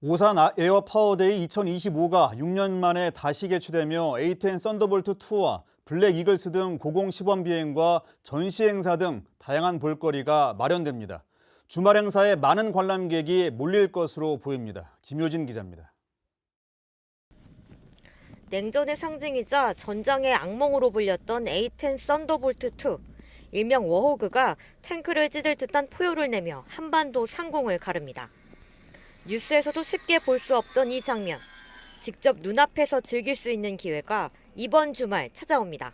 오산 아- 에어 파워데이 2025가 6년 만에 다시 개최되며 A10 썬더볼트 2와 블랙 이글스 등 고공 시범 비행과 전시 행사 등 다양한 볼거리가 마련됩니다. 주말 행사에 많은 관람객이 몰릴 것으로 보입니다. 김효진 기자입니다. 냉전의 상징이자 전장의 악몽으로 불렸던 A10 썬더볼트 2. 일명 워호그가 탱크를 찌들 듯한 포효를 내며 한반도 상공을 가릅니다. 뉴스에서도 쉽게 볼 수 없던 이 장면. 직접 눈앞에서 즐길 수 있는 기회가 이번 주말 찾아옵니다.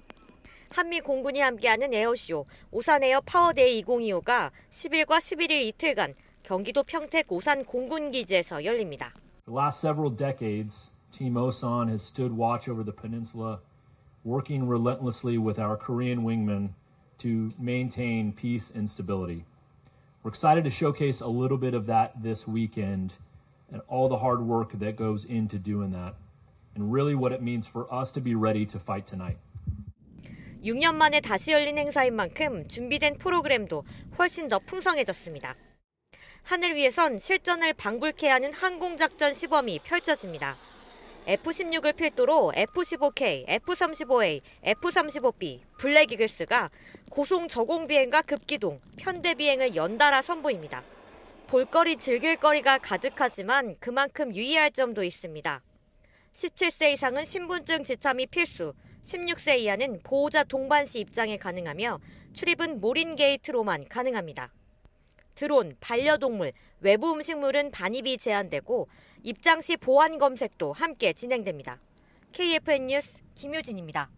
한미 공군이 함께하는 에어쇼 오산 에어 파워데이 2025가 10일과 11일 이틀간 경기도 평택 오산 공군 기지에서 열립니다. The last several decades, Team Osan has stood watch over the peninsula, working relentlessly with our Korean wingmen to maintain peace and stability. We're excited to showcase a little bit of that this weekend and all the hard work that goes into doing that, and really what it means for us to be ready to fight tonight. 6년 만에 다시 열린 행사인 만큼 준비된 프로그램도 훨씬 더 풍성해졌습니다. 하늘 위에선 실전을 방불케 하는 항공작전 시범이 펼쳐집니다. F-16을 필두로 F-15K, F-35A, F-35B, 블랙 이글스가 고속 저공 비행과 급기동, 편대 비행을 연달아 선보입니다. 볼거리 즐길 거리가 가득하지만 그만큼 유의할 점도 있습니다. 17세 이상은 신분증 지참이 필수, 16세 이하는 보호자 동반 시 입장이 가능하며 출입은 몰인 게이트로만 가능합니다. 드론, 반려동물, 외부 음식물은 반입이 제한되고 입장 시 보안 검색도 함께 진행됩니다. KFN 뉴스 김효진입니다.